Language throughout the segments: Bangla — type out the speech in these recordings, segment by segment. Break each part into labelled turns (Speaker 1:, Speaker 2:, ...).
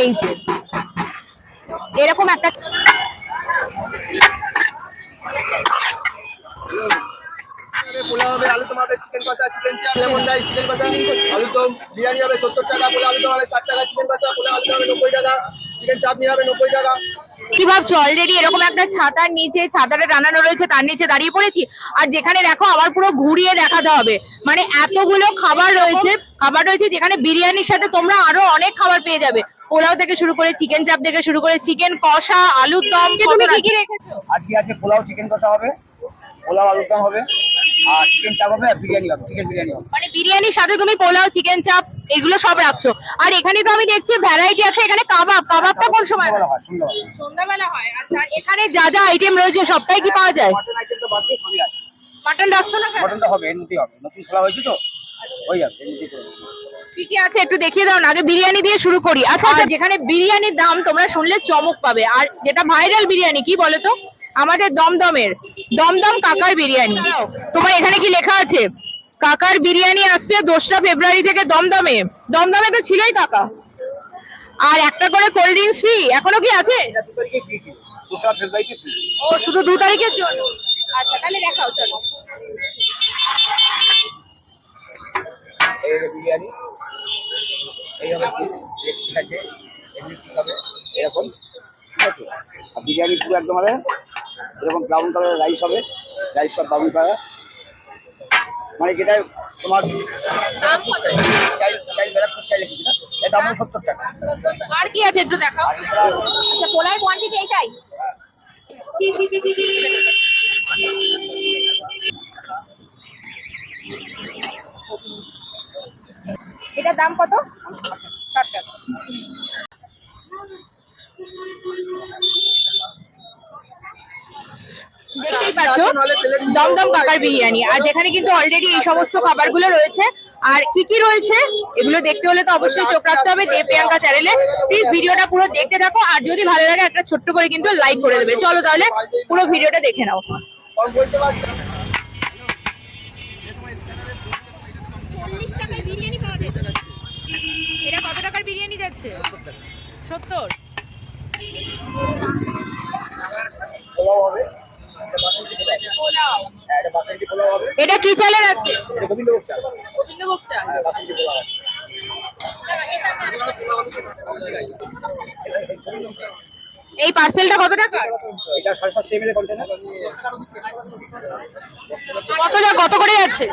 Speaker 1: এই যে। এরকম একটা
Speaker 2: হবে আলু হবে চিকেন কষা চিকেন চাপ লেমন রাইস চিকেন কষা। আলু দম বিরিয়ানি হবে সত্তর টাকা আলু দম হবে ষাট টাকা চিকেন কষা আলু দম হবে নব্বই টাকা চিকেন চাপ নিয়ে হবে নব্বই টাকা।
Speaker 1: কি ভাবছ? অলরেডি এরকম একটা ছাতার নিচে ছাতাটা টানানো রয়েছে তার নিচে দাঁড়িয়ে পড়েছি। আর যেখানে দেখো আবার পুরো ঘুরিয়ে দেখাতে হবে। মানে এতগুলো খাবার রয়েছে খাবার রয়েছে যেখানে বিরিয়ানির সাথে তোমরা আরও অনেক খাবার পেয়ে যাবে। পোলাও থেকে শুরু করে চিকেন চাপ থেকে শুরু করে চিকেন কষা আলুর দম তুমি কি কি রেখেছো?
Speaker 3: আজকে আছে পোলাও চিকেন কষা হবে পোলাও আলুর দম হবে আর চিকেন চাপ হবে আর বিরিয়ানি হবে চিকেন বিরিয়ানি হবে।
Speaker 1: মানে বিরিয়ানির সাথে তুমি পোলাও চিকেন চাপ এগুলো সব রাখছো। আর এখানে তো আমি দেখছি ভ্যারাইটি আছে এখানে কাবাব। কাবাবটা কোন সময়?
Speaker 3: সন্ধ্যাবেলা হয় সন্ধ্যাবেলা
Speaker 1: হয় আচ্ছা আর এখানে যা যা আইটেম রয়েছে সবটাই কি পাওয়া যায়?
Speaker 3: মটন আইটেম তো বাদ দিয়ে সবই আছে।
Speaker 1: মাটন রাখছো না?
Speaker 3: মটনটা হবে এর মধ্যেই হবে। নতুন খোলা হয়েছে তো? হয়ে যাবে দেবো।
Speaker 1: কি কি আছে একটু দেখিয়ে দাও, না আগে বিরিয়ানি দিয়ে শুরু করি। আচ্ছা আর যেখানে বিরিয়ানির দাম তোমরা শুনলে চমক পাবে। আর যেটা ভাইরাল বিরিয়ানি, কি বলো তো? আমাদের দমদমের, দমদম কাকার বিরিয়ানি। তোমার এখানে কি লেখা আছে? কাকার বিরিয়ানি আসছে দোসরা ফেব্রুয়ারি থেকে দমদমে। দমদমে তো ছিলই কাকা। আর একটা করে কোল্ড ড্রিঙ্কস ফ্রি এখনও কি আছে? ও, শুধু দু তারিখের জন্য। আচ্ছা তাহলে দেখাও, চলো।
Speaker 3: বিরিয়ানি। এই পিস পিস এমনি পিস হবে এরকম আর বিরিয়ানি পুরো একদম হবে এরকম ব্রাউন কালারের রাইস হবে রাইস সব ব্রাউন কালার মানে যেটা তোমার সত্তর টাকা।
Speaker 1: আর কি আছে একটু দেখাও। আচ্ছা পোলার কোয়ান্টিটি এইটাই? এটার দাম কত? ষাট টাকা। দমদম কাকার বিরিয়ানি। আর যেখানে কিন্তু অলরেডি এই সমস্ত খাবারগুলো রয়েছে। আর কি কি রয়েছে, এগুলো দেখতে হলে তো অবশ্যই চোখ রাখতে হবে প্রিয়াঙ্কা চ্যানেলে। ভিডিওটা পুরো দেখতে থাকো, আর যদি ভালো লাগে একটা ছোট্ট করে কিন্তু লাইক করে দেবে। চলো তাহলে পুরো ভিডিওটা দেখে নাও
Speaker 2: কম বলতে পারছি না।
Speaker 1: চল্লিশ টাকার বিরিয়ানি পাওয়া যেত এটা কত টাকার বিরিয়ানি যাচ্ছে? সত্তর।
Speaker 3: এটা হ্যাঁ
Speaker 1: কি চালের আছে?
Speaker 3: গোবিন্দভোগ চাল।
Speaker 1: গোবিন্দভোগ চাল। এই পার্সেলটা কত টাকা?
Speaker 3: এটা কন্টেনার
Speaker 1: কত যা কত করে যাচ্ছে?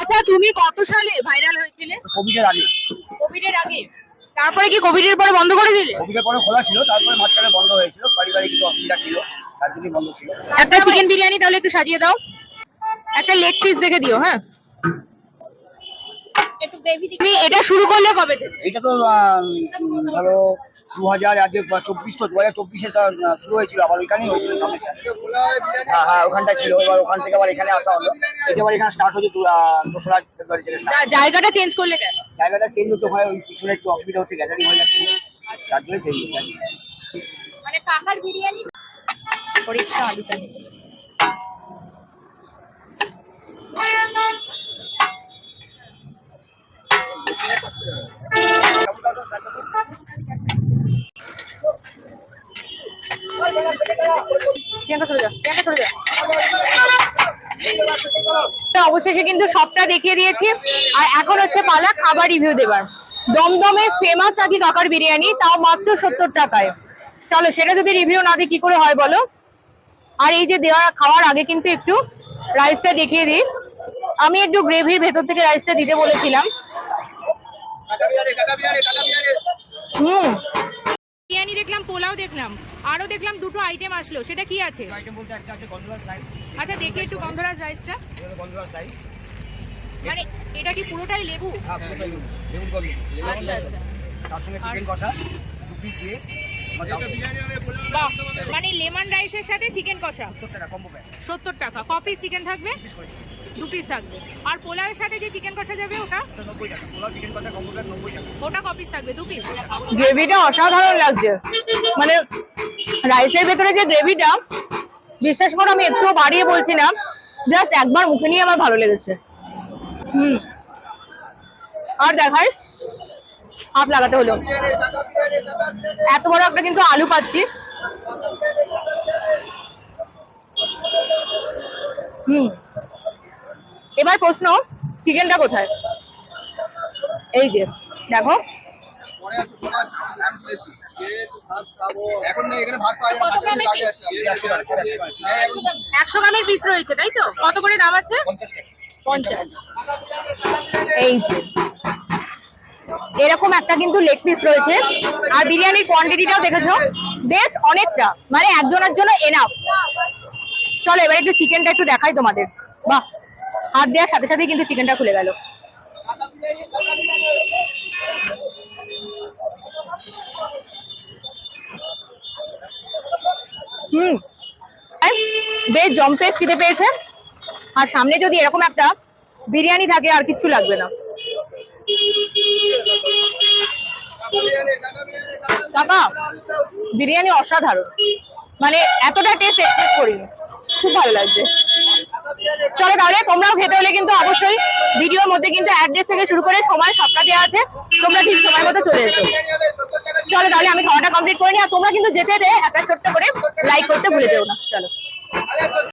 Speaker 1: আচ্ছা তুমি কত সালে ভাইরাল হয়েছিলে?
Speaker 3: কোভিডের আগে।
Speaker 1: কোভিডের আগে? তারপরে কি কোভিডের পরে বন্ধ করে দিলে?
Speaker 3: কোভিডের পরে খোলা ছিল তারপরে মাঝখানে বন্ধ হয়েছিল পারিবারিক কিছু অসুবিধা ছিল তার জন্যই বন্ধ ছিল।
Speaker 1: একটা চিকেন বিরিয়ানি তাহলে একটু সাজিয়ে দাও। একটা লেগ পিস দেখে দিও হ্যাঁ? গ্রেভি এটা শুরু করলে কবে থেকে?
Speaker 3: এইটা তো ধরো দু হাজার আগে চব্বিশ তো দু হাজার চব্বিশে শুরু হয়েছিল আবার ওইখানেই হয়েছিল হ্যাঁ হ্যাঁ ওখানটা ছিল এবার ওখান থেকে আবার এখানে আসা হলো। এটা আবার এখানে স্টার্ট হচ্ছে দোসরা ফেব্রুয়ারি থেকে
Speaker 1: জায়গাটা চেঞ্জ করলে কেন?
Speaker 3: জায়গাটা চেঞ্জ হতে হয় ওই পিছনে একটু অসুবিধা হচ্ছে গ্যাদারিং হয়ে যাচ্ছে। তার জন্য চেঞ্জ হয়ে
Speaker 1: মানে কাকার বিরিয়ানি পরীক্ষা আলুটা নিয়ে। প্রিয়াঙ্কা সরে যা প্রিয়াঙ্কা সরে যা তো অবশেষে কিন্তু সবটা দেখিয়ে দিয়েছি। আর এখন হচ্ছে পালা খাবার রিভিউ দেবার। দমদমে ফেমাস নাকি কাকার বিরিয়ানি, তাও মাত্র সত্তর টাকায়। চলো, সেটা যদি রিভিউ না দিই, কি করে হয় বলো? আর এই যে দেওয়া খাওয়ার আগে কিন্তু একটু রাইসটা দেখিয়ে দিই। আমি একটু গ্রেভির ভেতর থেকে রাইসটা দিতে বলেছিলাম। হুম
Speaker 4: বিরিয়ানি দেখলাম পোলাও দেখলাম আরও দেখলাম দুটো আইটেম আসলো সেটা কি আছে?
Speaker 3: আইটেম বলতে একটা আছে গন্ধরাজ রাইস
Speaker 4: আচ্ছা দেখি একটু গন্ধরাজ রাইসটা
Speaker 3: গন্ধরাজ রাইস
Speaker 4: মানে এটা কি পুরোটাই লেবু?
Speaker 3: হ্যাঁ পুরোটাই লেবু। লেবুর গন্ধ।
Speaker 4: আচ্ছা আচ্ছা।
Speaker 3: তার সঙ্গে চিকেন কষা দু পিস দিয়ে
Speaker 4: বাহ মানে লেমন রাইসের সাথে চিকেন কষা।
Speaker 3: সত্তর টাকা কম্বো প্যাক
Speaker 4: সত্তর টাকা। কপি চিকেন থাকবে? দু পিস থাকবে। আর পোলাওয়ের সাথে যে চিকেন কষা যাবে ওটা?
Speaker 3: ওটা
Speaker 4: কপিস থাকবে? দু পিস
Speaker 1: গ্রেভিটা অসাধারণ লাগছে। মানে রাইসের ভেতরে যে গ্রেভিটা, বিশ্বাস করো আমি একটু বাড়িয়ে বলছি না জাস্ট একবার মুখে নিয়ে আমার ভালো লেগেছে। হুম। আর দেখাই হাত লাগাতে হলো। এত বড় একটা কিন্তু আলু পাচ্ছি। হুম। এবার প্রশ্ন চিকেনটা কোথায়? এই যে দেখো।
Speaker 2: পরে আছে পরে আছে আমি বলেছি ভাত খাব এখন না এখানে ভাত পাওয়া
Speaker 4: কত
Speaker 2: যায় না
Speaker 4: গ্রামের
Speaker 2: আগে আছে একশো
Speaker 4: গ্রামের পিস রয়েছে তাই তো? কত করে দাম আছে? পঞ্চাশ
Speaker 1: এই যে এরকম একটা কিন্তু লেগ পিস রয়েছে। আর বিরিয়ানির কোয়ান্টিটিটাও দেখেছ? বেশ অনেকটা মানে একজনের জন্য এনাফ চলো এবার একটু চিকেনটা একটু দেখাই তোমাদের। বাহ হাত দেওয়ার সাথে সাথেই কিন্তু চিকেনটা খুলে গেল। হুম। বেশ জম্পেস খিদে পেয়েছে। আর সামনে যদি এরকম একটা বিরিয়ানি থাকে, আর কিচ্ছু লাগবে না। কাকা, বিরিয়ানি অসাধারণ। মানে এতটা টেস্ট এক্সপেক্ট করিনি। খুব ভালো লাগছে। চলো তাহলে, তোমরাও খেতে হলে কিন্তু অবশ্যই ভিডিওর মধ্যে কিন্তু অ্যাড্রেস থেকে শুরু করে সময় সবটা দেওয়া আছে। তোমরা ঠিক সময় মতো চলে এসো। চলো তাহলে, আমি খাওয়াটা কমপ্লিট করে নিই। আর তোমরা কিন্তু যেতে দে, একটা ছোট্ট করে লাইক করতে ভুলে যেও না। চলো।